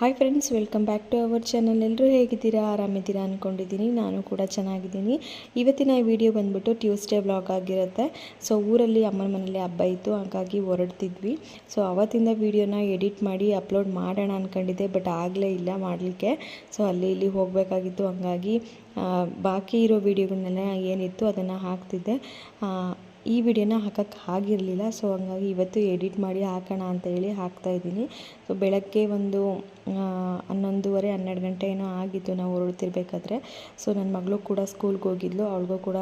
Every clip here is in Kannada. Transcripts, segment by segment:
Hi friends welcome back to our channel ಎಲ್ಲರೂ ಹೇಗಿದ್ದೀರಾ? ಆರಾಮಿದ್ದೀರಾ ಅಂದ್ಕೊಂಡಿದ್ದೀನಿ ನಾನು ಕೂಡ ಚೆನ್ನಾಗಿದ್ದೀನಿ. ಇವತ್ತಿನ ಈ ವಿಡಿಯೋ ಬಂದ್ಬಿಟ್ಟು ಟ್ಯೂಸ್ಡೇ ವ್ಲಾಗ್ ಆಗಿರುತ್ತೆ. ಸೊ ಊರಲ್ಲಿ ಅಮ್ಮನ ಮನೇಲಿ ಹಬ್ಬ ಇತ್ತು. ಹಾಗಾಗಿ ಹೊರಡ್ತಿದ್ವಿ. ಸೊ ಅವತ್ತಿಂದ ವೀಡಿಯೋನ ಎಡಿಟ್ ಮಾಡಿ ಅಪ್ಲೋಡ್ ಮಾಡೋಣ ಅಂದ್ಕೊಂಡಿದ್ದೆ ಬಟ್ ಆಗಲೇ ಇಲ್ಲ ಮಾಡಲಿಕ್ಕೆ. ಸೊ ಅಲ್ಲಿ ಇಲ್ಲಿ ಹೋಗಬೇಕಾಗಿತ್ತು. ಹಂಗಾಗಿ ಬಾಕಿ ಇರೋ ವೀಡಿಯೋಗಳನ್ನೆಲ್ಲ ಏನಿತ್ತು ಅದನ್ನು ಹಾಕ್ತಿದ್ದೆ. ಈ ವಿಡಿಯೋನ ಹಾಕಕ್ಕೆ ಆಗಿರಲಿಲ್ಲ. ಸೊ, ಹಂಗಾಗಿ ಇವತ್ತು ಎಡಿಟ್ ಮಾಡಿ ಹಾಕೋಣ ಅಂತ ಹೇಳಿ ಹಾಕ್ತಾ ಇದ್ದೀನಿ. ಸೊ, ಬೆಳಗ್ಗೆ ಒಂದು ಹನ್ನೊಂದುವರೆ, ಹನ್ನೆರಡು ಗಂಟೆ ಏನೋ ಆಗಿತ್ತು ನಾವು ಹೊರಡ್ತಿರ್ಬೇಕಾದ್ರೆ. ಸೊ ನನ್ನ ಮಗಳು ಕೂಡ ಸ್ಕೂಲ್ಗೆ ಹೋಗಿದ್ಲು. ಅವಳಿಗೂ ಕೂಡ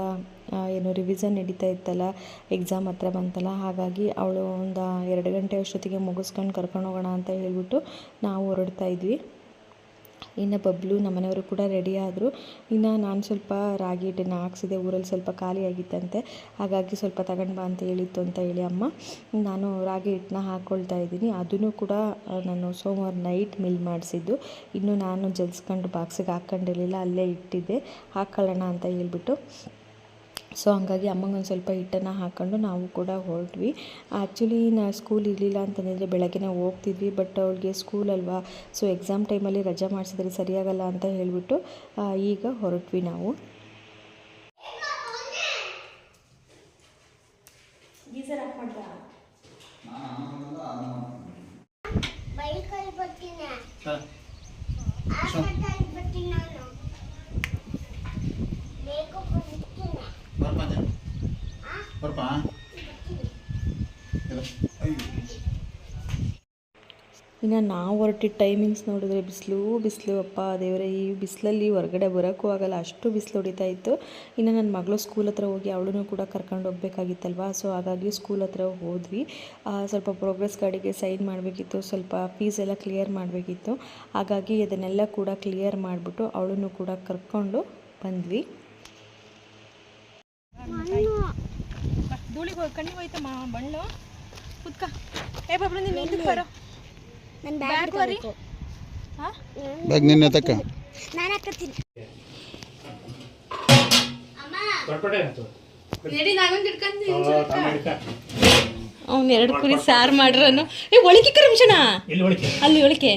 ಏನು ರಿವಿಸನ್ ನಡೀತಾ ಇತ್ತಲ್ಲ ಎಕ್ಸಾಮ್ ಹತ್ರ ಬಂತಲ್ಲ. ಹಾಗಾಗಿ ಅವಳು ಒಂದು ಎರಡು ಗಂಟೆ ಅಷ್ಟೊತ್ತಿಗೆ ಮುಗಿಸ್ಕೊಂಡು ಕರ್ಕೊಂಡು ಹೋಗೋಣ ಅಂತ ಹೇಳಿಬಿಟ್ಟು ನಾವು ಹೊರಡ್ತಾ ಇದ್ವಿ. ಇನ್ನು ಬಬ್ಲು ನಮ್ಮನೆಯವರು ಕೂಡ ರೆಡಿ ಆದರು. ಇನ್ನು ನಾನು ಸ್ವಲ್ಪ ರಾಗಿ ಹಿಟ್ಟನ್ನು ಹಾಕ್ಸಿದೆ. ಊರಲ್ಲಿ ಸ್ವಲ್ಪ ಖಾಲಿ ಆಗಿತ್ತಂತೆ. ಹಾಗಾಗಿ ಸ್ವಲ್ಪ ತಗೊಂಡು ಬಾ ಅಂತ ಹೇಳಿತ್ತು ಅಂತ ಹೇಳಿ ಅಮ್ಮ. ನಾನು ರಾಗಿ ಹಿಟ್ಟನ್ನ ಹಾಕ್ಕೊಳ್ತಾ ಇದ್ದೀನಿ. ಅದನ್ನು ಕೂಡ ನಾನು ಸೋಮವಾರ ನೈಟ್ ಮಿಲ್ ಮಾಡಿಸಿದ್ದು. ಇನ್ನು ನಾನು ಜಲ್ಸ್ಕೊಂಡು ಬಾಕ್ಸಿಗೆ ಹಾಕ್ಕೊಂಡಿರಲಿಲ್ಲ ಅಲ್ಲೇ ಇಟ್ಟಿದ್ದೆ. ಹಾಕ್ಕೊಳ್ಳೋಣ ಅಂತ ಹೇಳ್ಬಿಟ್ಟು. ಸೊ ಹಂಗಾಗಿ ಅಮ್ಮಂಗೊಂದು ಸ್ವಲ್ಪ ಹಿಟ್ಟನ್ನು ಹಾಕ್ಕೊಂಡು ನಾವು ಕೂಡ ಹೊರಟ್ವಿ. ಆ್ಯಕ್ಚುಲಿ ನಾ ಸ್ಕೂಲ್ ಇರಲಿಲ್ಲ ಅಂತಂದರೆ ಬೆಳಗ್ಗೆನೇ ಹೋಗ್ತಿದ್ವಿ ಬಟ್ ಅವಳಿಗೆ ಸ್ಕೂಲ್ ಅಲ್ವಾ? ಸೊ ಎಕ್ಸಾಮ್ ಟೈಮಲ್ಲಿ ರಜೆ ಮಾಡಿಸಿದ್ರೆ ಸರಿಯಾಗಲ್ಲ ಅಂತ ಹೇಳಿಬಿಟ್ಟು ಈಗ ಹೊರಟ್ವಿ ನಾವು. ಬರ್ಪ? ಇನ್ನು ನಾವು ಹೊರಟಿದ್ದ ಟೈಮಿಂಗ್ಸ್ ನೋಡಿದ್ರೆ ಬಿಸಿಲು ಬಿಸಿಲು ಅಪ್ಪ ದೇವರೇ ಈ ಬಿಸಿಲಲ್ಲಿ ಹೊರಗಡೆ ಬರೋಕ್ಕೂ ಆಗಲ್ಲ ಅಷ್ಟು ಬಿಸಿಲು ಹೊಡಿತಾ ಇತ್ತು. ಇನ್ನು ನನ್ನ ಮಗಳು ಸ್ಕೂಲ್ ಹತ್ರ ಹೋಗಿ ಅವಳನ್ನು ಕೂಡ ಕರ್ಕೊಂಡು ಹೋಗ್ಬೇಕಾಗಿತ್ತಲ್ವ ಸೊ ಹಾಗಾಗಿ ಸ್ಕೂಲ್ ಹತ್ರ ಹೋದ್ವಿ. ಸ್ವಲ್ಪ ಪ್ರೋಗ್ರೆಸ್ ಕಾರ್ಡಿಗೆ ಸೈನ್ ಮಾಡಬೇಕಿತ್ತು ಸ್ವಲ್ಪ ಫೀಸ್ ಎಲ್ಲ ಕ್ಲಿಯರ್ ಮಾಡಬೇಕಿತ್ತು. ಹಾಗಾಗಿ ಅದನ್ನೆಲ್ಲ ಕೂಡ ಕ್ಲಿಯರ್ ಮಾಡಿಬಿಟ್ಟು ಅವಳನ್ನು ಕೂಡ ಕರ್ಕೊಂಡು ಬಂದ್ವಿ. ಧೂಳಿಗೆ ಹೋಗಿ ಕಣ್ಣಿಗೆ ಹೋಯ್ತಮ್ಮ ಬಣ್ಣು ಕುತ್ಕ. ಏ ಬಾಬ್ರು ನೀನು ಇದಕ್ಕೆ ಬರೋ. ನನ್ನ ಬ್ಯಾಗ್ ಬರಿ ಹಾಂ? ಬ್ಯಾಗ್ ನಿನ್ನ ತಕ್ಕ ನಾನು ಹಾಕತ್ತೀನಿ ಅವ್ನು ಎರಡು ಕುರಿ ಸಾರು ಮಾಡ್ರನು. ಏ ಒಳಗೆ ಕರಂಶಣ ಅಲ್ಲಿ ಒಳಕೆ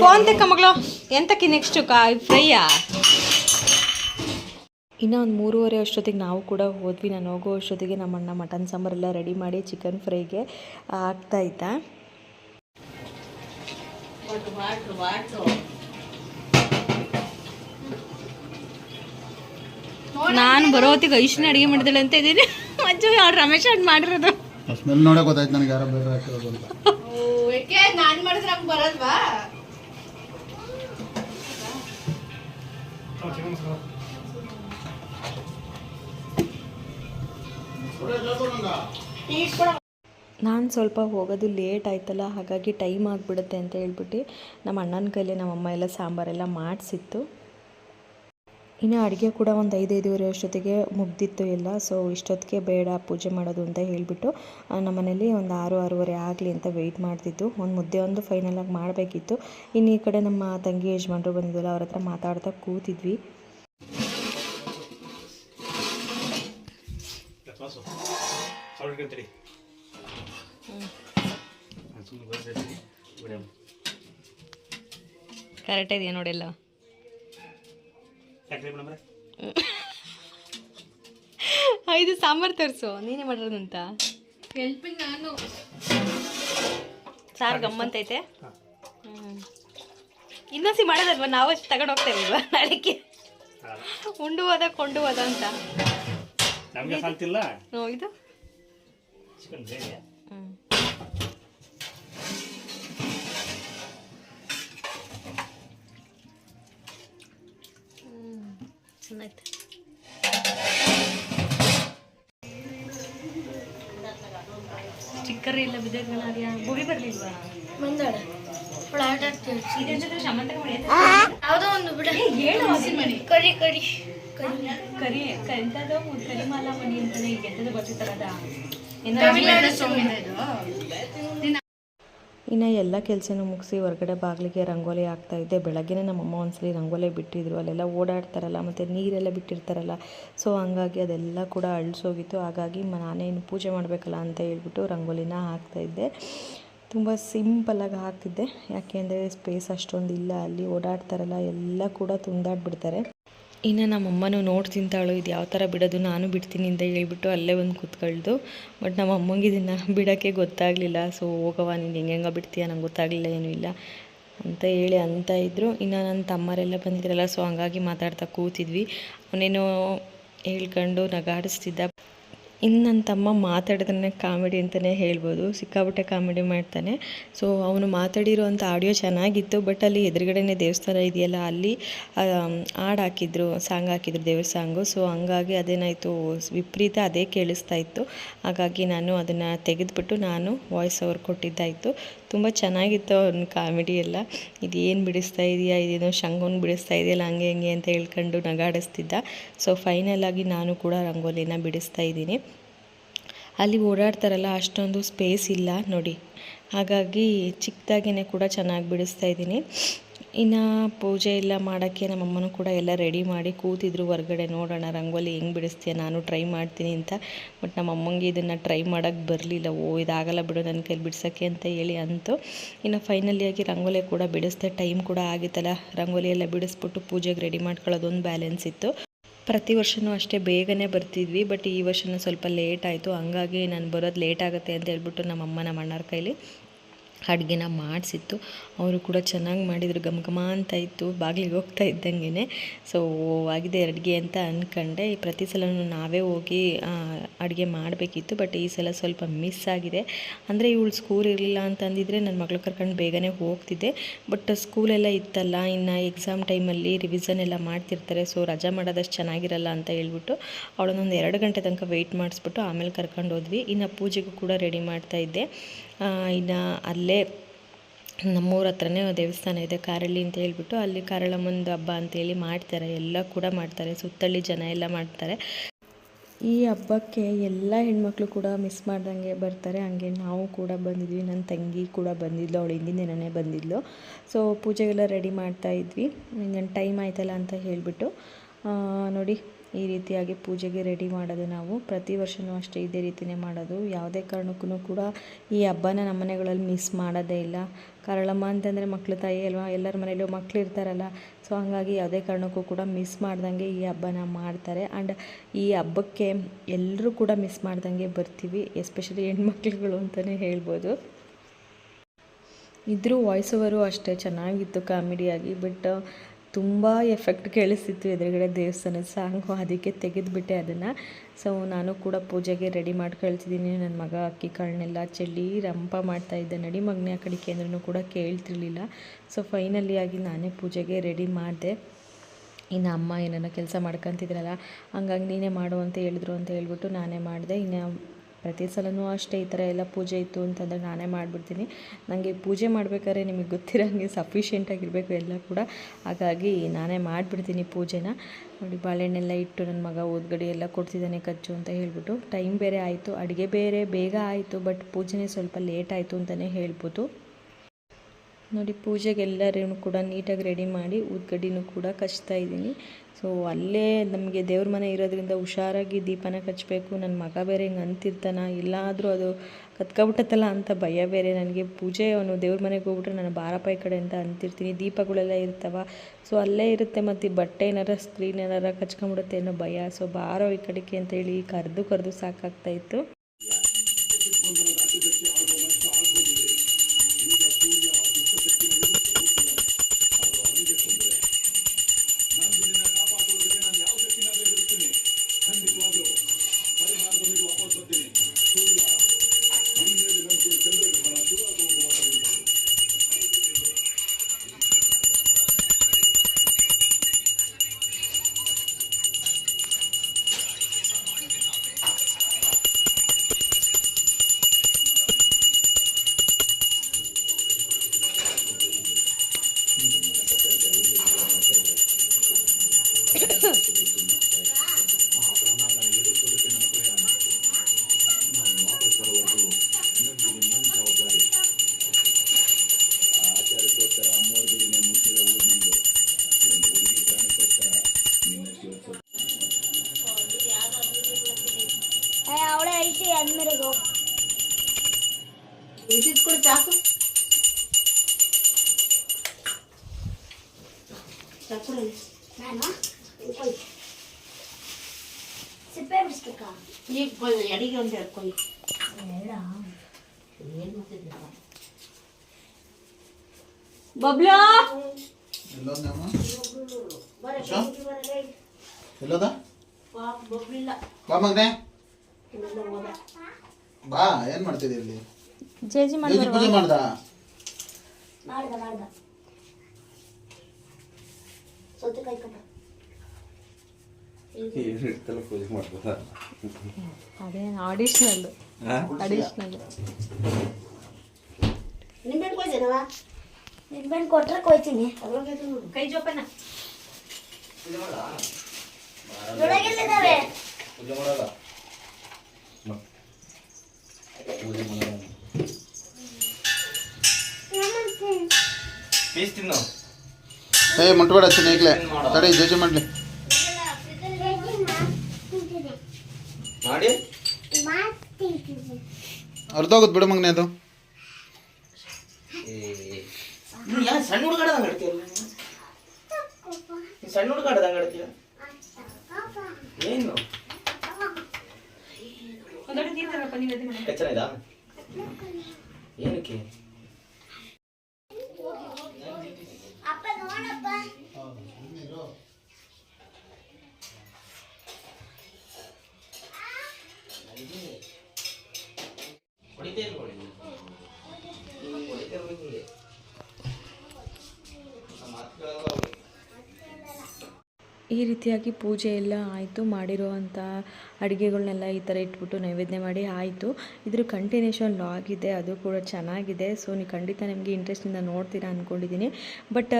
ಫೋನ್ ತೆಕ್ಕ ಮಗಳು. ಎಂತಕ್ಕೆ ನೆಕ್ಸ್ಟು ಕಾ ಫ್ರೈಯಾ? ಇನ್ನೂ ಒಂದು ಮೂರುವರೆ ಅಷ್ಟೊತ್ತಿಗೆ ನಾವು ಕೂಡ ಹೋದ್ವಿ. ನಾನು ಹೋಗೋ ಅಷ್ಟೊತ್ತಿಗೆ ನಮ್ಮ ಅಣ್ಣ ಮಟನ್ ಸಾಂಬಾರೆಲ್ಲ ರೆಡಿ ಮಾಡಿ ಚಿಕನ್ ಫ್ರೈಗೆ ಆಗ್ತಾ ಇದ್ದ. ನಾನು ಬರೋತ್ತಿಗೆ ಐಶ್ನ ಅಡುಗೆ ಮಾಡಿದಳೆ ಅಂತ ಇದ್ದೀನಿ. ಮಜ್ಜು ಅವ್ರು ರಮೇಶ್ ಅಂತ ಮಾಡಿರೋದು. ಸ್ಮೆಲ್ ನೋಡೇ ಗೊತ್ತಾಯ್ತು ನನಗೆ ಯಾರೋ ಬೇರೆ ಹಾಕಿರೋದು ಅಂತ. ಏಕೆ? ನಾನು ಮಾಡಿದ್ರೆ ಹಂಗೆ ಬರಲ್ವಾ? ನಾನು ಸ್ವಲ್ಪ ಹೋಗೋದು ಲೇಟ್ ಆಯ್ತಲ್ಲ, ಹಾಗಾಗಿ ಟೈಮ್ ಆಗಿಬಿಡುತ್ತೆ ಅಂತ ಹೇಳ್ಬಿಟ್ಟು ನಮ್ಮ ಅಣ್ಣನ ಕೈಲಿ ನಮ್ಮಮ್ಮ ಎಲ್ಲ ಸಾಂಬಾರೆಲ್ಲ ಮಾಡಿಸಿತ್ತು. ಇನ್ನು ಅಡುಗೆ ಕೂಡ ಒಂದು ಐದು ಐದೂವರೆ ಅಷ್ಟೊತ್ತಿಗೆ ಮುಗ್ದಿತ್ತು ಎಲ್ಲ ಸೊ ಇಷ್ಟೊತ್ತಿಗೆ ಬೇಡ ಪೂಜೆ ಮಾಡೋದು ಅಂತ ಹೇಳಿಬಿಟ್ಟು ನಮ್ಮ ಮನೇಲಿ ಒಂದು ಆರು, ಆರೂವರೆ ಆಗಲಿ ಅಂತ ವೆಯ್ಟ್ ಮಾಡ್ತಿದ್ದು. ಒಂದು ಮುದ್ದೆ ಒಂದು ಫೈನಲಾಗಿ ಮಾಡಬೇಕಿತ್ತು. ಇನ್ನು ಈ ಕಡೆ ನಮ್ಮ ತಂಗಿ ಯಜಮಾನರು ಬಂದಿದ್ದಲ್ಲ ಅವ್ರ ಹತ್ರ ಮಾತಾಡ್ತಾ ಕೂತಿದ್ವಿ. ಕರೆಕ್ಟ್ ಇದೆಯಾ ನೋಡಿಲ್ಲ? ಇದು ಸಾಂಬಾರು ತರಿಸು ನೀನೇ ಮಾಡಿರೋದಂತ. ಹೆಲ್ಪಿಂಗ್ ನಾನು. ಸಾರು? ಗಮ್ಮಂತೈತೆ ಇನ್ನೊಂದ್ಸಿ ಮಾಡೋದಲ್ವ? ನಾವು ಅಷ್ಟು ತಗೊಂಡು ಹೋಗ್ತಾ ಇಲ್ವಾ ನಾಳೆಗೆ? ಉಂಡು ಹೋದ ಕೊಂಡು ಹೋದ ಅಂತ. ಇದು? ಹ್ಞೂ ಚೆನ್ನಾಯ್ತು ಚಿಕ್ಕರಿ ಎಲ್ಲ ಬಿದ್ದೈತ್ಗಳಾಗ್ಯಾ ಭೂಮಿ ಬರಲಿಲ್ವಾ? ಬಂದಾಳ. ಯಾವುದೋ ಒಂದು ಬಿಡ. ಹೇಳು ಕರಿ ಕರಿ. ಕರಿ. ಎಂಥದ್ದು ಕರಿಮಾಲ ಮನೆ ಅಂತಾನೆ ಈಗ ಎಂಥದ್ದು ಬರ್ತಿರ್ತಾರದ ಇನ್ನು ಎಲ್ಲ ಕೆಲಸನೂ ಮುಗಿಸಿ ಹೊರಗಡೆ ಬಾಗಿಲಿಗೆ ರಂಗೋಲಿ ಹಾಕ್ತಾಯಿದ್ದೆ ಬೆಳಗ್ಗೆನೇ ನಮ್ಮಮ್ಮ ಒಂದ್ಸಲಿ ರಂಗೋಲಿ ಬಿಟ್ಟಿದ್ರು. ಅಲ್ಲೆಲ್ಲ ಓಡಾಡ್ತಾರಲ್ಲ ಮತ್ತು ನೀರೆಲ್ಲ ಬಿಟ್ಟಿರ್ತಾರಲ್ಲ. ಸೊ ಹಂಗಾಗಿ ಅದೆಲ್ಲ ಕೂಡ ಅಳಿಸೋಗಿತ್ತು. ಹಾಗಾಗಿ ನಾನೇನು ಪೂಜೆ ಮಾಡಬೇಕಲ್ಲ ಅಂತ ಹೇಳ್ಬಿಟ್ಟು ರಂಗೋಲಿನ ಹಾಕ್ತಾಯಿದ್ದೆ ತುಂಬ ಸಿಂಪಲಾಗಿ ಹಾಕ್ತಿದ್ದೆ. ಯಾಕೆ ಸ್ಪೇಸ್ ಅಷ್ಟೊಂದು ಇಲ್ಲ ಅಲ್ಲಿ ಓಡಾಡ್ತಾರಲ್ಲ ಎಲ್ಲ ಕೂಡ ತುಂಡಾಡ್ಬಿಡ್ತಾರೆ ಇನ್ನು ನಮ್ಮಮ್ಮನೂ ನೋಡಿ ತಿಂತಾಳು, ಇದು ಯಾವ ಥರ ಬಿಡೋದು ನಾನು ಬಿಡ್ತೀನಿ ಅಂತ ಹೇಳ್ಬಿಟ್ಟು ಅಲ್ಲೇ ಒಂದು ಕೂತ್ಕೊಳ್ದು. ಬಟ್ ನಮ್ಮ ಅಮ್ಮಂಗೆ ಇದನ್ನು ಬಿಡೋಕ್ಕೆ ಗೊತ್ತಾಗಲಿಲ್ಲ. ಸೊ ಹೋಗವ ನೀನು ಹೆಂಗೆ ಬಿಡ್ತೀಯ? ನಂಗೆ ಗೊತ್ತಾಗಲಿಲ್ಲ, ಏನೂ ಇಲ್ಲ ಅಂತ ಹೇಳಿ ಅಂತ ಇದ್ದರು ಇನ್ನು ನನ್ನ ತಮ್ಮರೆಲ್ಲ ಬಂದಿದ್ರಲ್ಲ ಸೊ ಹಂಗಾಗಿ ಮಾತಾಡ್ತಾ ಕೂತಿದ್ವಿ. ಅವನೇನೋ ಹೇಳ್ಕೊಂಡು ನಗಾಡಿಸ್ತಿದ್ದ. ಇನ್ನು ನನ್ನ ತಮ್ಮ ಮಾತಾಡಿದ್ರೆ ಕಾಮಿಡಿ ಅಂತಲೇ ಹೇಳ್ಬೋದು. ಸಿಕ್ಕಾಬಿಟ್ಟೆ ಕಾಮಿಡಿ ಮಾಡ್ತಾನೆ. ಸೊ ಅವನು ಮಾತಾಡಿರೋವಂಥ ಆಡಿಯೋ ಚೆನ್ನಾಗಿತ್ತು. ಬಟ್ ಅಲ್ಲಿ ಎದುರುಗಡೆನೇ ದೇವಸ್ಥಾನ ಇದೆಯಲ್ಲ, ಅಲ್ಲಿ ಹಾಡು ಹಾಕಿದ್ರು, ಸಾಂಗ್ ಹಾಕಿದ್ರು ದೇವ್ರ ಸಾಂಗು. ಸೊ ಹಂಗಾಗಿ ಅದೇನಾಯಿತು, ವಿಪರೀತ ಅದೇ ಕೇಳಿಸ್ತಾ ಇತ್ತು. ಹಾಗಾಗಿ ನಾನು ಅದನ್ನು ತೆಗೆದುಬಿಟ್ಟು ನಾನು ವಾಯ್ಸ್ ಓವರ್ ಕೊಟ್ಟಿದ್ದಾಯಿತು. ತುಂಬ ಚೆನ್ನಾಗಿತ್ತು ಅವ್ನ ಕಾಮಿಡಿ ಎಲ್ಲ. ಇದೇನು ಬಿಡಿಸ್ತಾ ಇದೆಯಾ? ಇದೇನೋ ಶಂಗೋನ್ ಬಿಡಿಸ್ತಾ ಇದೆಯಲ್ಲ, ಹಂಗೆ ಹಿಂಗೆ ಅಂತ ಹೇಳ್ಕೊಂಡು ನಗಾಡಿಸ್ತಿದ್ದ. ಸೊ ಫೈನಲ್ ಆಗಿ ನಾನು ಕೂಡ ರಂಗೋಲಿನ ಬಿಡಿಸ್ತಾ ಇದ್ದೀನಿ. ಅಲ್ಲಿ ಓಡಾಡ್ತಾರಲ್ಲ, ಅಷ್ಟೊಂದು ಸ್ಪೇಸ್ ಇಲ್ಲ ನೋಡಿ. ಹಾಗಾಗಿ ಚಿಕ್ಕದಾಗಿನೇ ಕೂಡ ಚೆನ್ನಾಗಿ ಬಿಡಿಸ್ತಾ ಇದ್ದೀನಿ. ಇನ್ನು ಪೂಜೆ ಎಲ್ಲ ಮಾಡೋಕ್ಕೆ ನಮ್ಮಮ್ಮನೂ ಕೂಡ ಎಲ್ಲ ರೆಡಿ ಮಾಡಿ ಕೂತಿದ್ರು ಹೊರಗಡೆ, ನೋಡೋಣ ರಂಗೋಲಿ ಹೆಂಗೆ ಬಿಡಿಸ್ತೀಯ ನಾನು ಟ್ರೈ ಮಾಡ್ತೀನಿ ಅಂತ. ಬಟ್ ನಮ್ಮಮ್ಮಂಗೆ ಇದನ್ನು ಟ್ರೈ ಮಾಡೋಕ್ಕೆ ಬರಲಿಲ್ಲ. ಓ, ಇದಾಗಲ್ಲ ಬಿಡು ನನ್ನ ಕೈಲಿ ಬಿಡ್ಸೋಕ್ಕೆ ಅಂತ ಹೇಳಿ ಅಂತು. ಇನ್ನು ಫೈನಲಿಯಾಗಿ ರಂಗೋಲಿ ಕೂಡ ಬಿಡಿಸ್ದೆ ಟೈಮ್ ಕೂಡ ಆಗಿತ್ತಲ್ಲ. ರಂಗೋಲಿ ಎಲ್ಲ ಬಿಡಿಸ್ಬಿಟ್ಟು ಪೂಜೆಗೆ ರೆಡಿ ಮಾಡ್ಕೊಳ್ಳೋದೊಂದು ಬ್ಯಾಲೆನ್ಸ್ ಇತ್ತು. ಪ್ರತಿ ವರ್ಷವೂ ಅಷ್ಟೇ ಬೇಗನೆ ಬರ್ತಿದ್ವಿ. ಬಟ್ ಈ ವರ್ಷನೂ ಸ್ವಲ್ಪ ಲೇಟ್ ಆಯಿತು. ಹಂಗಾಗಿ ನಾನು ಬರೋದು ಲೇಟ್ ಆಗುತ್ತೆ ಅಂತ ಹೇಳ್ಬಿಟ್ಟು ನಮ್ಮ ಅಮ್ಮ ನಮ್ಮ ಅಣ್ಣರ ಕೈಲಿ ಅಡುಗೆನ ಮಾಡಿಸಿತ್ತು. ಅವರು ಕೂಡ ಚೆನ್ನಾಗಿ ಮಾಡಿದರು. ಘಮ ಘಮ ಅಂತ ಇತ್ತು. ಬಾಗಿಲಿಗೆ ಹೋಗ್ತಾ ಇದ್ದಂಗೆ ಸೊ ಆಗಿದೆ ಅಡುಗೆ ಅಂತ ಅಂದ್ಕೊಂಡೆ ಪ್ರತಿ ಸಲನೂ ನಾವೇ ಹೋಗಿ ಅಡುಗೆ ಮಾಡಬೇಕಿತ್ತು. ಬಟ್ ಈ ಸಲ ಸ್ವಲ್ಪ ಮಿಸ್ ಆಗಿದೆ. ಅಂದರೆ ಇವಳು ಸ್ಕೂಲ್ ಇರಲಿಲ್ಲ ಅಂತಂದಿದ್ರೆ ನನ್ನ ಮಗಳು ಕರ್ಕೊಂಡು ಬೇಗನೆ ಹೋಗ್ತಿದ್ದೆ. ಬಟ್ ಸ್ಕೂಲೆಲ್ಲ ಇತ್ತಲ್ಲ. ಇನ್ನು ಎಕ್ಸಾಮ್ ಟೈಮಲ್ಲಿ ರಿವಿಸನ್ ಎಲ್ಲ ಮಾಡ್ತಿರ್ತಾರೆ. ಸೊ ರಜಾ ಮಾಡೋದಷ್ಟು ಚೆನ್ನಾಗಿರಲ್ಲ ಅಂತ ಹೇಳ್ಬಿಟ್ಟು ಅವಳನ್ನೊಂದು ಎರಡು ಗಂಟೆ ತನಕ ವೆಯ್ಟ್ ಮಾಡಿಸ್ಬಿಟ್ಟು ಆಮೇಲೆ ಕರ್ಕೊಂಡು ಹೋದ್ವಿ. ಇನ್ನು ಪೂಜೆಗೂ ಕೂಡ ರೆಡಿ ಮಾಡ್ತಾ ಇದ್ದೆ. ಇನ್ನು ಅಲ್ಲೇ ನಮ್ಮೂರ ಹತ್ರನೇ ದೇವಸ್ಥಾನ ಇದೆ, ಕಾರಳ್ಳಿ ಅಂತ ಹೇಳ್ಬಿಟ್ಟು ಅಲ್ಲಿ ಕಾರಳಮ್ಮಂದು ಹಬ್ಬ ಅಂತೇಳಿ ಮಾಡ್ತಾರೆ, ಎಲ್ಲ ಕೂಡ ಮಾಡ್ತಾರೆ, ಸುತ್ತಳ್ಳಿ ಜನ ಎಲ್ಲ ಮಾಡ್ತಾರೆ. ಈ ಹಬ್ಬಕ್ಕೆ ಎಲ್ಲ ಹೆಣ್ಮಕ್ಳು ಕೂಡ ಮಿಸ್ ಮಾಡ್ದಂಗೆ ಬರ್ತಾರೆ, ಹಂಗೆ ನಾವು ಕೂಡ ಬಂದಿದ್ವಿ ನನ್ನ ತಂಗಿ ಕೂಡ ಬಂದಿದ್ಲು, ಅವಳು ಹಿಂದಿನ ದಿನನೇ ಬಂದಿದ್ಲು. ಸೊ ಪೂಜೆಗೆಲ್ಲ ರೆಡಿ ಮಾಡ್ತಾ ಇದ್ವಿ ಇನ್ನೇನು ಟೈಮ್ ಆಯ್ತಲ್ಲ ಅಂತ ಹೇಳಿಬಿಟ್ಟು. ನೋಡಿ. ಈ ರೀತಿಯಾಗಿ ಪೂಜೆಗೆ ರೆಡಿ ಮಾಡೋದು ನಾವು. ಪ್ರತಿ ವರ್ಷವೂ ಅಷ್ಟೇ ಇದೇ ರೀತಿಯೇ ಮಾಡೋದು. ಯಾವುದೇ ಕಾರಣಕ್ಕೂ ಕೂಡ ಈ ಹಬ್ಬನ ನಮ್ಮ ಮನೆಗಳಲ್ಲಿ ಮಿಸ್ ಮಾಡೋದೇ ಇಲ್ಲ. ಕರಳಮ್ಮ ಅಂತಂದರೆ ಮಕ್ಳು ತಾಯಿ ಅಲ್ವಾ? ಎಲ್ಲರ ಮನೆಯಲ್ಲೂ ಮಕ್ಳು ಇರ್ತಾರಲ್ಲ. ಸೊ ಹಾಗಾಗಿ ಯಾವುದೇ ಕಾರಣಕ್ಕೂ ಕೂಡ ಮಿಸ್ ಮಾಡ್ದಂಗೆ ಈ ಹಬ್ಬನ ಮಾಡ್ತಾರೆ. ಆ್ಯಂಡ್ ಈ ಹಬ್ಬಕ್ಕೆ ಎಲ್ಲರೂ ಕೂಡ ಮಿಸ್ ಮಾಡ್ದಂಗೆ ಬರ್ತೀವಿ ಎಸ್ಪೆಷಲಿ ಹೆಣ್ಮಕ್ಳುಗಳು ಅಂತಲೇ ಹೇಳ್ಬೋದು. ಇದ್ರೂ ವಾಯ್ಸ್ ಓವರು ಅಷ್ಟೇ ಚೆನ್ನಾಗಿತ್ತು ಕಾಮಿಡಿಯಾಗಿ ಬಟ್ ತುಂಬ ಎಫೆಕ್ಟ್ ಕೇಳಿಸ್ತಿತ್ತು ಎದುರುಗಡೆ ದೇವಸ್ಥಾನದ ಸಾಂಗು. ಅದಕ್ಕೆ ತೆಗೆದುಬಿಟ್ಟೆ ಅದನ್ನು. ಸೊ ನಾನು ಕೂಡ ಪೂಜೆಗೆ ರೆಡಿ ಮಾಡಿ ಕಳ್ಸಿದ್ದೀನಿ ನನ್ನ ಮಗ ಅಕ್ಕಿ ಕಾಳನ್ನೆಲ್ಲ ಚೆಲ್ಲಿ ರಂಪ ಮಾಡ್ತಾಯಿದ್ದೆ ನಡಿ ಮಗನೇ ಆ ಕಡೆ ಕೇಂದ್ರನೂ ಕೂಡ ಕೇಳ್ತಿರ್ಲಿಲ್ಲ. ಸೊ ಫೈನಲಿ ಆಗಿ ನಾನೇ ಪೂಜೆಗೆ ರೆಡಿ ಮಾಡಿದೆ. ಇನ್ನು ಅಮ್ಮ ಏನನ್ನ ಕೆಲಸ ಮಾಡ್ಕೊತಿದ್ರಲ್ಲ, ಹಂಗಾಗಿ ನೀನೇ ಮಾಡು ಅಂತ ಹೇಳಿದ್ರು ಅಂತ ಹೇಳ್ಬಿಟ್ಟು ನಾನೇ ಮಾಡಿದೆ. ಇನ್ನು ಪ್ರತಿ ಸಲವೂ ಅಷ್ಟೇ ಈ ಥರ ಎಲ್ಲ ಪೂಜೆ ಇತ್ತು ಅಂತಂದರೆ ನಾನೇ ಮಾಡಿಬಿಡ್ತೀನಿ. ನನಗೆ ಪೂಜೆ ಮಾಡಬೇಕಾದ್ರೆ ನಿಮಗೆ ಗೊತ್ತಿರೋಂಗೆ ಸಫಿಷಿಯೆಂಟಾಗಿರಬೇಕು ಎಲ್ಲ ಕೂಡ. ಹಾಗಾಗಿ ನಾನೇ ಮಾಡಿಬಿಡ್ತೀನಿ ಪೂಜೆನ. ನೋಡಿ ಬಾಳೆಹಣ್ಣೆಲ್ಲ ಇಟ್ಟು ನನ್ನ ಮಗ ಓದ್ಗಡಿ ಎಲ್ಲ ಕೊಡ್ತಿದ್ದಾನೆ ಕಚ್ಚು ಅಂತ ಹೇಳ್ಬಿಟ್ಟು. ಟೈಮ್ ಬೇರೆ ಆಯಿತು. ಅಡುಗೆ ಬೇರೆ ಬೇಗ ಆಯಿತು ಬಟ್ ಪೂಜೆನೇ ಸ್ವಲ್ಪ ಲೇಟ್ ಆಯಿತು ಅಂತಲೇ ಹೇಳ್ಬೋದು. ನೋಡಿ ಪೂಜೆಗೆಲ್ಲರೂ ಕೂಡ ನೀಟಾಗಿ ರೆಡಿ ಮಾಡಿ ಉದ್ಗಡ್ಡಿನೂ ಕೂಡ ಕಚ್ತಾ ಇದ್ದೀನಿ. ಸೊ ಅಲ್ಲೇ ನಮಗೆ ದೇವ್ರ ಮನೆ ಇರೋದ್ರಿಂದ ಹುಷಾರಾಗಿ ದೀಪನ ಕಚ್ಚಬೇಕು ನನ್ನ ಮಗ ಬೇರೆ ಹಿಂಗೆ ಅಂತಿರ್ತಾನ ಎಲ್ಲಾದರೂ ಅದು ಕತ್ಕೊಬಿಟ್ಟತ್ತಲ್ಲ ಅಂತ ಭಯ ಬೇರೆ. ನನಗೆ ಪೂಜೆ ಅವನು ದೇವ್ರ ಮನೆಗೆ ಹೋಗ್ಬಿಟ್ರೆ ನಾನು ಬಾರಪ್ಪ ಈ ಕಡೆ ಅಂತ ಅಂತಿರ್ತೀನಿ. ದೀಪಗಳೆಲ್ಲ ಇರ್ತಾವ. ಸೊ ಅಲ್ಲೇ ಇರುತ್ತೆ ಮತ್ತು ಬಟ್ಟೆ ಏನಾರ ಸ್ಕ್ರೀನ್ ಏನಾರ ಕಚ್ಕೊಂಬಿಡುತ್ತೆ ಅನ್ನೋ ಭಯ. ಸೊ ಬಾರೋ ಈ ಕಡೆಗೆ ಅಂತೇಳಿ ಕರೆದು ಕರೆದು ಸಾಕಾಗ್ತಾಯಿತ್ತು ನಾನು? ಕೊಯ್ ಸಿಪ್ಪೆ ಬಿಡಿಸ್ಬೇಕಾ ಈಗ ಎಡಿಗೆ ಒಂದು ಎರಡು ಕೊಯ್. ಬಬ್ಲು! ಎಲ್ಲೋದ್ನಮ್ಮ? ಎಲ್ಲೋದ? ಬಬ್ಲಿಲ್ಲ ಬಾ ಮಗನೆ. ಬಾ ಏನ್ ಮಾಡ್ತಿದ್ದೀರಿ ಇಲ್ಲಿ? ಜೇಜಿ ಪೂಜೆ ಮಾಡ್ದ? ಮಾಡ್ದ ಮಾಡ್ದ. ಸೌತೆಕಾಯಿ ಅಡಿಷ್ನಲ್ ನಿಂಬೆಹಣ್ಣು ನಿಂಬೆಹಣ್ಣು ಕೊಟ್ರೆ ಕೊಯ್ತೀನಿ. ಕೈ ಜೋಪನ. ಒಳಗೆಲ್ಲಿದ್ದಾವೆ ಪೀಸ್ ತಿನ್ನು? ಏ ಮುಟ್ಬೇಡ ಚಿನ್ನ ಈಗಲೇ. ತಡಿ ಮಾಡಿ. ಅರ್ಧೋಗುತ್ತೆ ಬಿಡು ಮಗನೆ ಅದು. ಸಣ್ಣ ಹುಡುಗಾಡದಂಗ ಆಡ್ತೀಯಲ್ಲ ಸಣ್ಣ ಹುಡುಗಾಡದಂಗ ಆಡ್ತೀಯ? ಏನು? ಚೆನ್ನಾಗಿದಾ ಏನಕ್ಕೆ? Bye. ಈ ರೀತಿಯಾಗಿ ಪೂಜೆ ಎಲ್ಲ ಆಯಿತು ಮಾಡಿರೋವಂಥ ಅಡುಗೆಗಳನ್ನೆಲ್ಲ ಈ ಥರ ಇಟ್ಬಿಟ್ಟು ನೈವೇದ್ಯ ಮಾಡಿ ಆಯಿತು. ಇದ್ರ ಕಂಟಿನ್ಯೂಷನ್ ಲಾಗ್ ಇದೆ ಅದು ಕೂಡ ಚೆನ್ನಾಗಿದೆ. ಸೊ ನೀವು ಖಂಡಿತ ನಿಮಗೆ ಇಂಟ್ರೆಸ್ಟಿಂದ ನೋಡ್ತೀರಾ ಅಂದ್ಕೊಂಡಿದ್ದೀನಿ ಬಟ್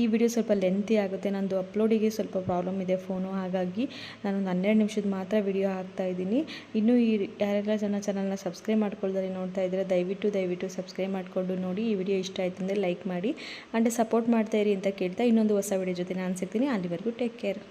ಈ ವಿಡಿಯೋ ಸ್ವಲ್ಪ ಲೆಂತಿ ಆಗುತ್ತೆ. ನಂದು ಅಪ್ಲೋಡಿಗೆ ಸ್ವಲ್ಪ ಪ್ರಾಬ್ಲಮ್ ಇದೆ ಫೋನು ಹಾಗಾಗಿ ನಾನೊಂದು ಹನ್ನೆರಡು ನಿಮಿಷದ ಮಾತ್ರ ವಿಡಿಯೋ ಹಾಕ್ತಾ ಇದ್ದೀನಿ. ಇನ್ನೂ ಈ ಯಾರೆಲ್ಲ ಜನ ಚಾನಲ್ನ ಸಬ್ಸ್ಕ್ರೈಬ್ ಮಾಡ್ಕೊಳ್ದಲ್ಲಿ ನೋಡ್ತಾ ಇದ್ದರೆ ದಯವಿಟ್ಟು ದಯವಿಟ್ಟು ಸಬ್ಸ್ಕ್ರೈಬ್ ಮಾಡಿಕೊಂಡು ನೋಡಿ. ಈ ವಿಡಿಯೋ ಇಷ್ಟ ಆಯ್ತು ಅಂದರೆ ಲೈಕ್ ಮಾಡಿ. ಆ್ಯಂಡ್ ಸಪೋರ್ಟ್ ಮಾಡ್ತಾ ಇರಿ ಅಂತ ಕೇಳ್ತಾ ಇನ್ನೊಂದು ಹೊಸ ವಿಡಿಯೋ ಜೊತೆ ನಾನು ಸಿಗ್ತೀನಿ. ಅಲ್ಲಿವರೆಗೂ ಟೇಕ್ ಕೇರ್